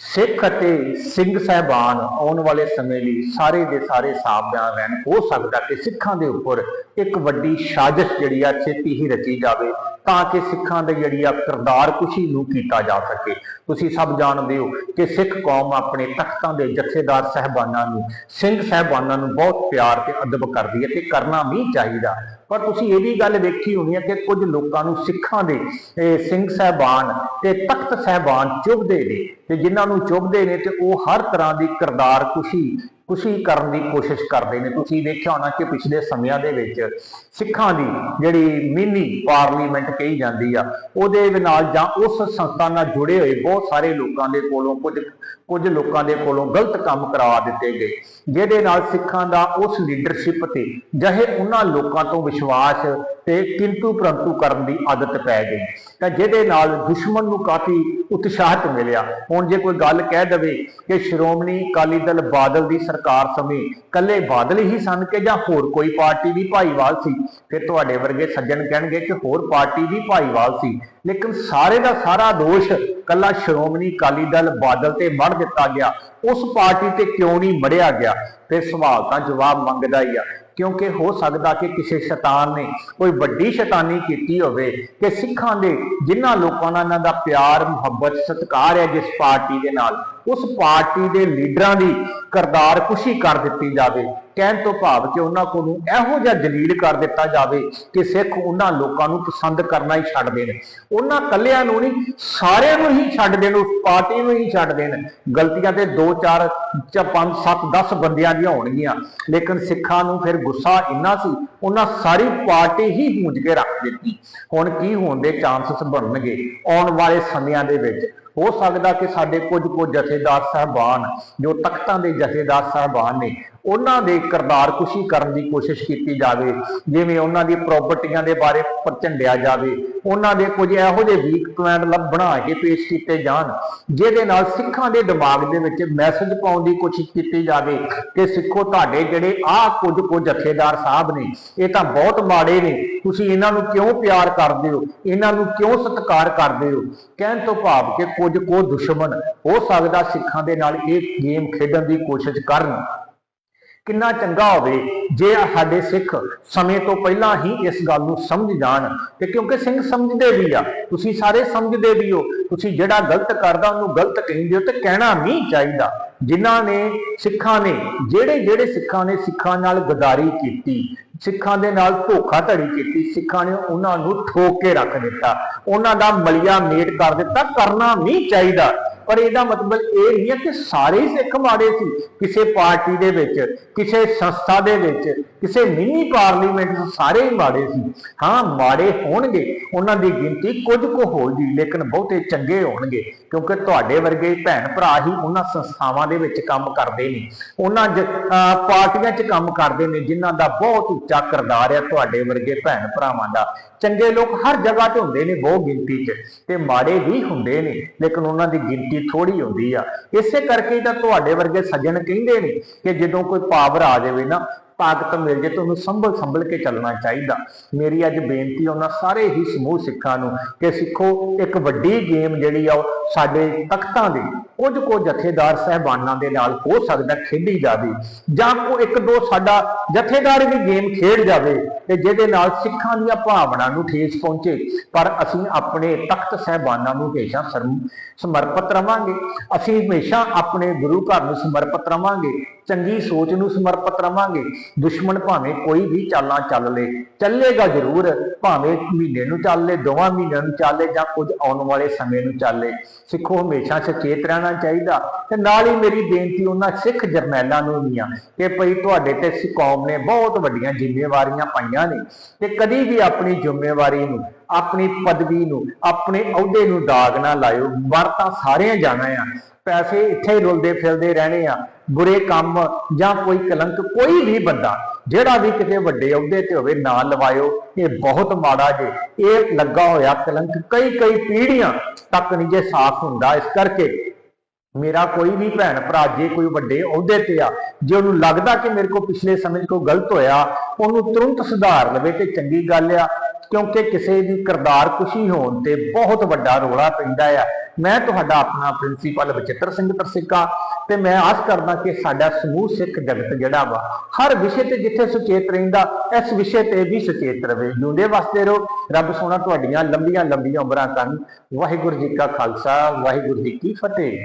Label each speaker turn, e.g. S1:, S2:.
S1: ਸਿੱਖ ਅਤੇ ਸਿੰਘ ਸਹਿਬਾਨ ਆਉਣ ਵਾਲੇ ਸਮੇਂ ਲਈ ਸਾਰੇ ਦੇ ਸਾਰੇ ਸਾਵਧਾਨ ਰਹਿਣ। ਹੋ ਸਕਦਾ ਕਿ ਸਿੱਖਾਂ ਦੇ ਉੱਪਰ ਇੱਕ ਵੱਡੀ ਸਾਜ਼ਿਸ਼ ਜਿਹੜੀ ਆ ਛੇਤੀ ਹੀ ਰਚੀ ਜਾਵੇ, ਤਾਂ ਕਿ ਸਿੱਖਾਂ ਦੇ ਜਿਹੜੀ ਆ ਕਿਰਦਾਰ ਕੁਸ਼ੀ ਨੂੰ ਕੀਤਾ ਜਾ ਸਕੇ। ਤੁਸੀਂ ਸਭ ਜਾਣਦੇ ਹੋ ਕਿ ਸਿੱਖ ਕੌਮ ਆਪਣੇ ਤਖਤਾਂ ਦੇ ਜਥੇਦਾਰ ਸਹਿਬਾਨਾਂ ਨੂੰ, ਸਿੰਘ ਸਹਿਬਾਨਾਂ ਨੂੰ ਬਹੁਤ ਪਿਆਰ ਤੇ ਅਦਬ ਕਰਦੀ ਹੈ ਤੇ ਕਰਨਾ ਵੀ ਚਾਹੀਦਾ। ਪਰ ਤੁਸੀਂ ਇਹ ਵੀ ਗੱਲ ਵੇਖੀ ਹੋਣੀ ਹੈ ਕਿ ਕੁਝ ਲੋਕਾਂ ਨੂੰ ਸਿੱਖਾਂ ਦੇ ਸਿੰਘ ਸਹਿਬਾਨ ਤੇ ਤਖਤ ਸਹਿਬਾਨ ਚੁਭਦੇ ਨੇ ਤੇ ਜਿਨ੍ਹਾਂ ਨੂੰ ਚੁਭਦੇ ਨੇ ਤੇ ਉਹ ਹਰ ਤਰ੍ਹਾਂ ਦੀ ਕਿਰਦਾਰ ਕੁਸ਼ੀ ਖੁਸ਼ੀ ਕਰਨ ਦੀ ਕੋਸ਼ਿਸ਼ ਕਰਦੇ ਨੇ। ਤੁਸੀਂ ਦੇਖਿਆ ਹੋਣਾ ਕਿ ਪਿਛਲੇ ਸਮਿਆਂ ਦੇ ਵਿੱਚ ਸਿੱਖਾਂ ਦੀ ਜਿਹੜੀ ਮਿੰਨੀ ਪਾਰਲੀਮੈਂਟ ਕਹੀ ਜਾਂਦੀ ਆ, ਉਹਦੇ ਨਾਲ ਜਾਂ ਉਸ ਸੰਸਥਾ ਨਾਲ ਜੁੜੇ ਹੋਏ ਬਹੁਤ ਸਾਰੇ ਲੋਕਾਂ ਦੇ ਕੋਲੋਂ ਕੁਝ ਕੁਝ ਲੋਕਾਂ ਦੇ ਕੋਲੋਂ ਗਲਤ ਕੰਮ ਕਰਵਾ ਦਿੱਤੇ ਗਏ, ਜਿਹਦੇ ਨਾਲ ਸਿੱਖਾਂ ਦਾ ਉਸ ਲੀਡਰਸ਼ਿਪ ਤੇ ਜਹੇ ਉਹਨਾਂ ਲੋਕਾਂ ਤੋਂ ਵਿਸ਼ਵਾਸ ਤੇ ਕਿੰਤੂ ਪਰੰਤੂ ਕਰਨ ਦੀ ਆਦਤ ਪੈ ਗਈ। ਤਾਂ ਜਿਹਦੇ ਨਾਲ ਦੁਸ਼ਮਣ ਨੂੰ ਕਾਫੀ ਉਤਸ਼ਾਹਤ ਮਿਲਿਆ। ਹੁਣ ਜੇ ਕੋਈ ਗੱਲ ਕਹਿ ਦਵੇ ਕਿ ਸ਼੍ਰੋਮਣੀ ਅਕਾਲੀ ਦਲ ਬਾਦਲ ਦੀ ਸਰਕਾਰ ਸਮੇਂ ਕੱਲੇ ਬਾਦਲ ਹੀ ਸਨ ਕਿ ਜਾਂ ਹੋਰ ਕੋਈ ਪਾਰਟੀ ਵੀ ਭਾਈਵਾਲ ਸੀ, ਫਿਰ ਤੁਹਾਡੇ ਵਰਗੇ ਸੱਜਣ ਕਹਿਣਗੇ ਕਿ ਹੋਰ ਪਾਰਟੀ ਵੀ ਭਾਈਵਾਲ ਸੀ। ਲੇਕਿਨ ਸਾਰੇ ਦਾ ਸਾਰਾ ਦੋਸ਼ ਕੱਲਾ ਸ਼੍ਰੋਮਣੀ ਅਕਾਲੀ ਦਲ ਬਾਦਲ ਤੇ ਮੜ ਦਿੱਤਾ ਗਿਆ। ਉਸ ਪਾਰਟੀ ਤੇ ਕਿਉਂ ਨਹੀਂ ਮੜਿਆ ਗਿਆ? ਫਿਰ ਸਵਾਲ ਤਾਂ ਜਵਾਬ ਮੰਗਦਾ ਹੀ ਆ। ਕਿਉਂਕਿ ਹੋ ਸਕਦਾ ਕਿ ਕਿਸੇ ਸ਼ੈਤਾਨ ਨੇ ਕੋਈ ਵੱਡੀ ਸ਼ੈਤਾਨੀ ਕੀਤੀ ਹੋਵੇ ਕਿ ਸਿੱਖਾਂ ਦੇ, ਜਿਨ੍ਹਾਂ ਲੋਕਾਂ ਨਾਲ ਇਹਨਾਂ ਦਾ ਪਿਆਰ, ਮੁਹੱਬਤ, ਸਤਿਕਾਰ ਹੈ ਜਿਸ ਪਾਰਟੀ ਦੇ ਨਾਲ ਉਸ ਪਾਰਟੀ ਦੇ ਲੀਡਰਾਂ ਦੀ ਕਰਦਾਰ ਕੁਸ਼ੀ ਕਰ ਦਿੱਤੀ ਜਾਵੇ। ਕਹਿਣ ਤੋਂ ਭਾਵ ਕਿ ਉਹਨਾਂ ਕੋਲ ਨੂੰ ਇਹੋ ਜਿਹਾ ਜਲੀਲ ਕਰ ਦਿੱਤਾ ਜਾਵੇ ਕਿ ਸਿੱਖ ਉਹਨਾਂ ਲੋਕਾਂ ਨੂੰ ਪਸੰਦ ਕਰਨਾ ਹੀ ਛੱਡ ਦੇਣ। ਉਹਨਾਂ ਕੱਲਿਆਂ ਨੂੰ ਨਹੀਂ, ਸਾਰਿਆਂ ਨੂੰ ਹੀ ਛੱਡ ਦੇਣ, ਉਸ ਪਾਰਟੀ ਨੂੰ ਹੀ ਛੱਡ ਦੇਣ। ਗਲਤੀਆਂ ਤੇ 2 4 ਜਾਂ 5 7 10 ਬੰਦਿਆਂ ਦੀਆਂ ਹੋਣਗੀਆਂ। ਲੇਕਿਨ ਸਿੱਖਾਂ ਨੂੰ ਫਿਰ ਗੁੱਸਾ ਇੰਨਾ ਸੀ, ਉਹਨਾਂ ਸਾਰੀ ਪਾਰਟੀ ਹੀ ਗੂੰਜ ਕੇ ਰੱਖ ਦਿੱਤੀ। ਹੁਣ ਕੀ ਹੋਣ ਦੇ ਚਾਂਸਸ ਬਣਨਗੇ ਆਉਣ ਵਾਲੇ ਸਮਿਆਂ ਦੇ ਵਿੱਚ? ਹੋ ਸਕਦਾ ਕਿ ਸਾਡੇ ਕੁਝ ਕੁ ਜਥੇਦਾਰ ਸਾਹਿਬਾਨ, ਜੋ ਤਖਤਾਂ ਦੇ ਜਥੇਦਾਰ ਸਾਹਿਬਾਨ ਨੇ, ਉਹਨਾਂ ਦੇ ਕਿਰਦਾਰ ਕੁਸ਼ੀ ਕਰਨ ਦੀ ਕੋਸ਼ਿਸ਼ ਕੀਤੀ ਜਾਵੇ, ਜਿਵੇਂ ਉਹਨਾਂ ਦੀ ਪ੍ਰਾਪਰਟੀਆਂ ਦੇ ਬਾਰੇ ਪ੍ਰਚੰਡਿਆ ਜਾਵੇ। ਉਹਨਾਂ ਦੇ ਕੁਝ ਇਹੋ ਜਿਹੇ ਵੀਕ ਪੁਆਇੰਟ ਲੱਭ ਬਣਾ ਕੇ ਪੇਸ਼ ਕੀਤੇ ਜਾਣ, ਜਿਹਦੇ ਨਾਲ ਸਿੱਖਾਂ ਦੇ ਦਿਮਾਗ ਦੇ ਵਿੱਚ ਮੈਸੇਜ ਪਾਉਣ ਦੀ ਕੋਸ਼ਿਸ਼ ਕੀਤੀ ਜਾਵੇ ਕਿ ਸਿੱਖੋ ਤੁਹਾਡੇ ਜਿਹੜੇ ਆਹ ਕੁਝ ਕੁ ਜਥੇਦਾਰ ਸਾਹਿਬ ਨੇ, ਇਹ ਤਾਂ ਬਹੁਤ ਮਾੜੇ ਨੇ, ਤੁਸੀਂ ਇਹਨਾਂ ਨੂੰ ਕਿਉਂ ਪਿਆਰ ਕਰਦੇ ਹੋ? ਇਹਨਾਂ ਨੂੰ ਕਿਉਂ ਸਤਿਕਾਰ ਕਰਦੇ ਹੋ? ਕਹਿਣ ਤੋਂ ਭਾਵ ਕਿ ਕੁਝ ਕੋ ਦੁਸ਼ਮਣ ਹੋ ਸਕਦਾ ਸਿੱਖਾਂ ਦੇ ਨਾਲ ਇਹ ਗੇਮ ਖੇਡਣ ਦੀ ਕੋਸ਼ਿਸ਼ ਕਰਨ। ਕਿੰਨਾ ਚੰਗਾ ਹੋਵੇ ਜੇ ਸਾਡੇ ਸਿੱਖ ਸਮੇਂ ਤੋਂ ਪਹਿਲਾਂ ਹੀ ਇਸ ਗੱਲ ਨੂੰ ਸਮਝ ਜਾਣ ਤੇ ਕਿਉਂਕਿ ਸਿੰਘ ਸਮਝਦੇ ਵੀ ਆ, ਤੁਸੀਂ ਸਾਰੇ ਸਮਝਦੇ ਵੀ ਹੋ, ਤੁਸੀਂ ਜਿਹੜਾ ਗਲਤ ਕਰਦਾ ਉਹਨੂੰ ਗਲਤ ਕਹਿੰਦੇ ਹੋ ਤੇ ਕਹਿਣਾ ਨਹੀਂ ਚਾਹੀਦਾ। ਜਿਨ੍ਹਾਂ ਨੇ, ਸਿੱਖਾਂ ਨੇ, ਜਿਹੜੇ ਜਿਹੜੇ ਸਿੱਖਾਂ ਨੇ ਸਿੱਖਾਂ ਨਾਲ ਗਦਾਰੀ ਕੀਤੀ, ਸਿੱਖਾਂ ਦੇ ਨਾਲ ਧੋਖਾਧੜੀ ਕੀਤੀ, ਸਿੱਖਾਂ ਨੇ ਉਹਨਾਂ ਨੂੰ ਠੋਕ ਕੇ ਰੱਖ ਦਿੱਤਾ, ਉਹਨਾਂ ਦਾ ਮਲਿਆ ਮੇਟ ਕਰ ਦਿੱਤਾ, ਕਰਨਾ ਨਹੀਂ ਚਾਹੀਦਾ। ਪਰ ਇਹਦਾ ਮਤਲਬ ਇਹ ਨਹੀਂ ਹੈ ਕਿ ਸਾਰੇ ਸਿੱਖ ਮਾੜੇ ਸੀ। ਕਿਸੇ ਪਾਰਟੀ ਦੇ ਵਿੱਚ, ਕਿਸੇ ਸੰਸਥਾ ਦੇ ਵਿੱਚ, ਕਿਸੇ ਮਿੰਨੀ ਪਾਰਲੀਮੈਂਟ 'ਚ ਸਾਰੇ ਹੀ ਮਾੜੇ ਸੀ। ਹਾਂ, ਮਾੜੇ ਹੋਣਗੇ, ਉਹਨਾਂ ਦੀ ਗਿਣਤੀ ਕੁਝ ਕੁ ਹੋਊਗੀ, ਲੇਕਿਨ ਬਹੁਤੇ ਚੰਗੇ ਹੋਣਗੇ, ਕਿਉਂਕਿ ਤੁਹਾਡੇ ਵਰਗੇ ਭੈਣ ਭਰਾ ਹੀ ਉਹਨਾਂ ਸੰਸਥਾਵਾਂ ਦੇ ਵਿੱਚ ਕੰਮ ਕਰਦੇ ਨੇ। ਉਹਨਾਂ ਜ- ਪਾਰਟੀਆਂ 'ਚ ਕੰਮ ਕਰਦੇ ਨੇ, ਜਿਨ੍ਹਾਂ ਦਾ ਬਹੁਤ ਉੱਚਾ ਕਿਰਦਾਰ ਹੈ ਤੁਹਾਡੇ ਵਰਗੇ ਭੈਣ ਭਰਾਵਾਂ ਦਾ। ਚੰਗੇ ਲੋਕ ਹਰ ਜਗ੍ਹਾ ਤੇ ਹੁੰਦੇ ਨੇ, ਬਹੁ ਗਿਣਤੀ 'ਚ, ਤੇ ਮਾੜੇ ਵੀ ਹੁੰਦੇ ਨੇ, ਲੇਕਿਨ ਉਹਨਾਂ ਦੀ ਗਿਣਤੀ ਥੋੜੀ ਹੁੰਦੀ ਆ। ਇਸੇ ਕਰਕੇ ਤਾਂ ਤੁਹਾਡੇ ਵਰਗੇ ਸੱਜਣ ਕਹਿੰਦੇ ਨੇ ਕਿ ਜਦੋਂ ਕੋਈ ਪਾਵਰ ਆ ਜਾਵੇ ਨਾ, ਤਾਕਤ ਮਿਲ ਜੇ ਤਾਂ ਸੰਭਲ ਸੰਭਲ ਕੇ ਚੱਲਣਾ ਚਾਹੀਦਾ। ਮੇਰੀ ਅੱਜ ਬੇਨਤੀ ਉਹਨਾਂ ਸਾਰੇ ਹੀ ਸਮੂਹ ਸਿੱਖਾਂ ਨੂੰ ਕਿ ਸਿੱਖੋ, ਇੱਕ ਵੱਡੀ ਗੇਮ ਜਿਹੜੀ ਆ ਉਹ ਸਾਡੇ ਤਖਤਾਂ ਦੇ, ਕੁਝ ਕੁ ਜਥੇਦਾਰ ਸਹਿਬਾਨਾਂ ਦੇ ਨਾਲ ਹੋ ਸਕਦਾ ਖੇਡੀ ਜਾਵੇ। ਜਾਂ ਕੋ ਇੱਕ ਦੋ ਸਾਡਾ ਜਥੇਦਾਰ ਵੀ ਗੇਮ ਖੇਡ ਜਾਵੇ ਤੇ ਜਿਹਦੇ ਨਾਲ ਸਿੱਖਾਂ ਦੀਆਂ ਭਾਵਨਾ ਨੂੰ ਠੇਸ ਪਹੁੰਚੇ। ਪਰ ਅਸੀਂ ਆਪਣੇ ਤਖਤ ਸਹਿਬਾਨਾਂ ਨੂੰ ਹਮੇਸ਼ਾ ਸਰਮ- ਸਮਰਪਿਤ ਰਵਾਂਗੇ। ਅਸੀਂ ਹਮੇਸ਼ਾ ਆਪਣੇ ਗੁਰੂ ਘਰ ਨੂੰ ਸਮਰਪਿਤ ਰਵਾਂਗੇ। ਚੰਗੀ ਸੋਚ ਨੂੰ ਸਮਰਪਿਤ ਰਵਾਂਗੇ। ਦੁਸ਼ਮਣ ਭਾਵੇਂ ਕੋਈ ਵੀ ਚਾਲਾਂ ਚੱਲ ਲੇ। ਚੱਲੇਗਾ ਜ਼ਰੂਰ, ਭਾਵੇਂ ਮਹੀਨੇ ਨੂੰ ਚੱਲੇ ਦੋਵਾਂ ਮਹੀਨਿਆਂ ਨੂੰ ਚੱਲੇ ਜਾਂ ਕੁਝ ਆਉਣ ਵਾਲੇ ਸਮੇਂ ਨੂੰ ਚੱਲੇ ਸਿੱਖੋ, ਹਮੇਸ਼ਾ ਸੁਚੇਤ ਰਹਿਣਾ ਚਾਹੀਦਾ। ਤੇ ਨਾਲ ਹੀ ਮੇਰੀ ਬੇਨਤੀ ਉਹਨਾਂ ਸਿੱਖ ਜਰਨੈਲਾਂ ਨੂੰ ਵੀ ਆ ਕਿ ਭਈ ਤੁਹਾਡੇ ਤੇ ਸਿੱਖ ਕੌਮ ਨੇ ਬਹੁਤ ਵੱਡੀਆਂ ਜ਼ਿੰਮੇਵਾਰੀਆਂ ਪਾਈਆਂ ਨੇ ਤੇ ਕਦੀ ਵੀ ਆਪਣੀ ਜ਼ਿੰਮੇਵਾਰੀ ਨੂੰ, ਆਪਣੀ ਪਦਵੀ ਨੂੰ, ਆਪਣੇ ਅਹੁਦੇ ਨੂੰ ਦਾਗ ਨਾ ਲਾਇਓ। ਮਰ ਤਾਂ ਸਾਰਿਆਂ ਜਾਣਾ ਆ। ਪੈਸੇ ਇੱਥੇ ਹੀ ਰੁਲਦੇ ਫਿਰਦੇ ਰਹਿਣੇ ਆ। ਬੁਰੇ ਕੰਮ ਜਾਂ ਕੋਈ ਕਲੰਕ ਕੋਈ ਵੀ ਬੰਦਾ ਜਿਹੜਾ ਵੀ ਕਿਤੇ ਵੱਡੇ ਅਹੁਦੇ ਤੇ ਹੋਵੇ ਨਾ ਲਵਾਇਓ। ਇਹ ਬਹੁਤ ਮਾੜਾ ਜੇ। ਇਹ ਲੱਗਾ ਹੋਇਆ ਕਲੰਕ ਕਈ ਕਈ ਪੀੜ੍ਹੀਆਂ ਤੱਕ ਨਹੀਂ ਜੇ ਸਾਫ਼ ਹੁੰਦਾ। ਇਸ ਕਰਕੇ ਮੇਰਾ ਕੋਈ ਵੀ ਭੈਣ ਭਰਾ ਜੇ ਕੋਈ ਵੱਡੇ ਅਹੁਦੇ ਤੇ ਆ, ਜੇ ਉਹਨੂੰ ਲੱਗਦਾ ਕਿ ਮੇਰੇ ਕੋਲ ਪਿਛਲੇ ਸਮੇਂ 'ਚ ਕੋਈ ਗਲਤ ਹੋਇਆ, ਉਹਨੂੰ ਤੁਰੰਤ ਸੁਧਾਰ ਲਵੇ ਤੇ ਚੰਗੀ ਗੱਲ ਆ। ਕਿਉਂਕਿ ਕਿਸੇ ਦੀ ਕਿਰਦਾਰ ਕੁਸ਼ੀ ਹੋਣ ਤੇ ਬਹੁਤ ਵੱਡਾ ਰੋਲਾ ਪੈਂਦਾ ਆ। ਮੈਂ ਤੁਹਾਡਾ ਆਪਣਾ ਪ੍ਰਿੰਸੀਪਲ ਬਚਿੱਤਰ ਸਿੰਘ ਤਰਸਿੱਕਾ ਤੇ ਮੈਂ ਆਸ ਕਰਦਾ ਕਿ ਸਾਡਾ ਸਮੂਹ ਸਿੱਖ ਜਗਤ ਜਿਹੜਾ ਵਾ, ਹਰ ਵਿਸ਼ੇ ਤੇ ਜਿੱਥੇ ਸੁਚੇਤ ਰਹਿੰਦਾ, ਇਸ ਵਿਸ਼ੇ ਤੇ ਵੀ ਸੁਚੇਤ ਰਵੇ। ਜਿਉਂਦੇ ਵਸਦੇ ਰਹੋ, ਰੱਬ ਸੋਹਣਾ ਤੁਹਾਡੀਆਂ ਲੰਬੀਆਂ ਲੰਬੀਆਂ ਉਮਰਾਂ ਕਰਨ ਵਾਹਿਗੁਰੂ ਜੀ ਕਾ ਖਾਲਸਾ, ਵਾਹਿਗੁਰੂ ਜੀ ਕੀ ਫਤਿਹ।